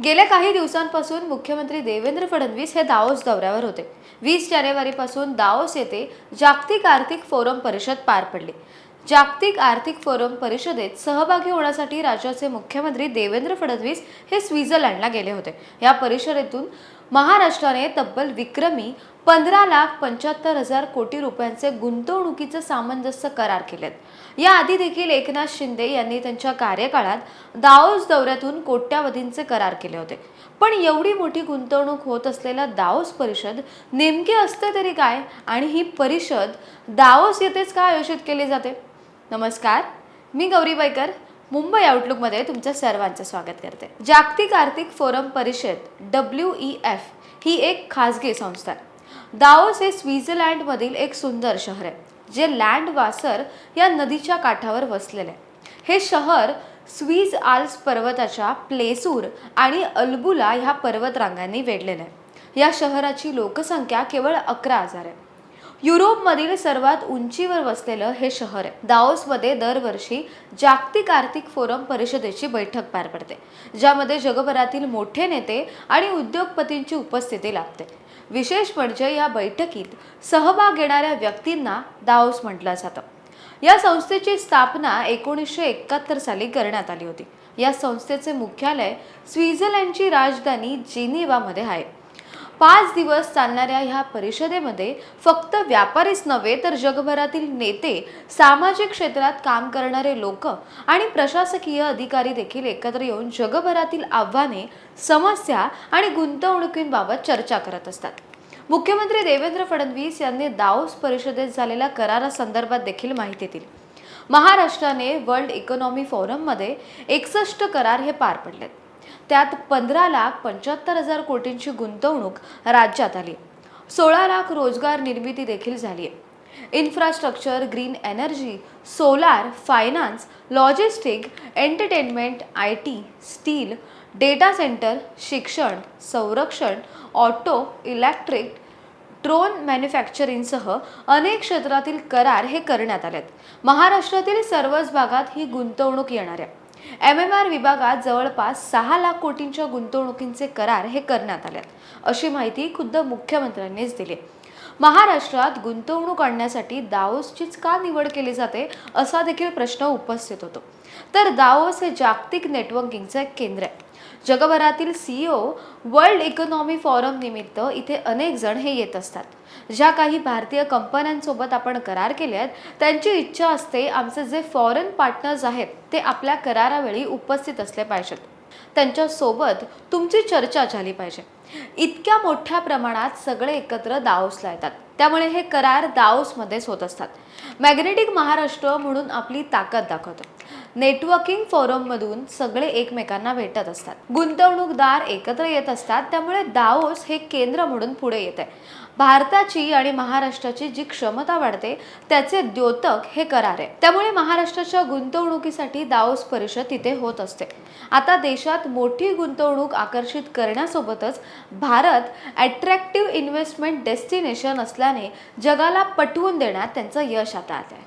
गेल्या काही दिवसांपासून मुख्यमंत्री देवेंद्र फडणवीस हे दाओस दौऱ्यावर होते. वीस जानेवारीपासून दाओस येथे जागतिक आर्थिक फोरम परिषद पार पडली. जागतिक आर्थिक फोरम परिषदेत सहभागी होण्यासाठी राज्याचे मुख्यमंत्री देवेंद्र फडणवीस हे स्वित्झर्लंडला गेले होते. या परिषदेतून महाराष्ट्राने तब्बल विक्रमी पंधरा लाख पंच्याहत्तर हजार कोटी रुपयांचे गुंतवणुकीचे सामंजस्य करार केलेत. याआधी देखील एकनाथ शिंदे यांनी त्यांच्या कार्यकाळात दाओस दौऱ्यातून कोट्यावधींचे करार केले होते. पण एवढी मोठी गुंतवणूक होत असलेला दाओस परिषद नेमके असते तरी काय आणि ही परिषद दाओस येथेच का आयोजित केली जाते? नमस्कार मी गौरी बाईकर मुंबई आउटलुकमध्ये तुमचं सर्वांचं स्वागत करते. जागतिक आर्थिक फोरम परिषद डब्ल्यू ई एफ ही एक खाजगी संस्था आहे. दाओस हे स्वित्झर्लंडमधील एक सुंदर शहर आहे जे लँड वासर या नदीच्या काठावर वसलेले आहे. हे शहर स्विस आल्स पर्वताच्या प्लेसूर आणि अल्बुला ह्या पर्वतरांगांनी वेढलेलं आहे. या शहराची लोकसंख्या केवळ अकरा हजार आहे. युरोपमधील सर्वात उंचीवर वसलेलं हे शहर आहे. दाओसमध्ये दरवर्षी जागतिक आर्थिक फोरम परिषदेची बैठक पार पडते ज्यामध्ये जगभरातील मोठे नेते आणि उद्योगपतींची उपस्थिती लागते विशेष म्हणजे या बैठकीत सहभाग घेणाऱ्या व्यक्तींना दाओस म्हटलं जातं. या संस्थेची स्थापना एकोणीसशे एकाहत्तर साली करण्यात आली होती. या संस्थेचे मुख्यालय स्वित्झर्लंडची राजधानी जिनिवामध्ये आहे. पाच दिवस चालणाऱ्या ह्या परिषदेमध्ये फक्त व्यापारीच नव्हे तर जगभरातील नेते सामाजिक क्षेत्रात काम करणारे लोक आणि प्रशासकीय अधिकारी देखील एकत्र येऊन जगभरातील आव्हाने समस्या आणि गुंतवणुकींबाबत चर्चा करत असतात. मुख्यमंत्री देवेंद्र फडणवीस यांनी दाओस परिषदेत झालेल्या करारासंदर्भात देखील माहिती दिली. महाराष्ट्राने वर्ल्ड इकॉनॉमी फोरममध्ये एकसष्ट करार हे पार पडलेत. त्यात पंधरा लाख पंच्याहत्तर हजार कोटींची गुंतवणूक राज्यात आली. सोळा लाख रोजगार निर्मिती देखील झाली आहे. Infrastructure green energy solar finance logistic entertainment I T steel data centre शिक्षण संरक्षण ऑटो इलेक्ट्रिक ड्रोन मॅन्युफॅक्चरिंगसह अनेक क्षेत्रातील करार हे करण्यात आलेत. महाराष्ट्रातील सर्वच भागात ही गुंतवणूक येणार आहे. एम एम आर विभागात जवळपास सहा लाख कोटींच्या गुंतवणुकींचे करार हे करण्यात आले अशी माहिती खुद्द मुख्यमंत्र्यांनीच दिली. महाराष्ट्रात गुंतवणूक आणण्यासाठी दाओसचीच का निवड केली जाते असा देखील प्रश्न उपस्थित होतो. तर दाओस हे जागतिक नेटवर्किंगचं एक केंद्र आहे. जगभरातील सीईओ वर्ल्ड इकॉनॉमी फॉरम निमित्त इथे अनेक जण हे येत असतात. ज्या काही भारतीय कंपन्यांसोबत आपण करार केले आहेत त्यांची इच्छा असते आमचे जे फॉरेन पार्टनर्स आहेत ते आपल्या करारावेळी उपस्थित असले पाहिजेत. त्यांच्यासोबत तुमची चर्चा झाली पाहिजे. इतक्या मोठ्या प्रमाणात सगळे एकत्र दाओसला येतात. त्यामुळे हे करार दाओसमध्येच होत असतात. मॅग्नेटिक महाराष्ट्र म्हणून आपली ताकद दाखवतो. नेटवर्किंग फोरममधून सगळे एकमेकांना भेटत असतात. गुंतवणूकदार एकत्र येत असतात त्यामुळे दाओस हे केंद्र म्हणून पुढे येत आहे भारताची आणि महाराष्ट्राची जी क्षमता वाढते त्याचे द्योतक हे करार. आहे त्यामुळे महाराष्ट्राच्या गुंतवणुकीसाठी दाओस परिषद तिथे होत असते. आता देशात मोठी गुंतवणूक आकर्षित करण्यासोबतच भारत अट्रॅक्टिव्ह इन्व्हेस्टमेंट डेस्टिनेशन असल्याने जगाला पटवून देण्यात त्यांचं यश आता आहे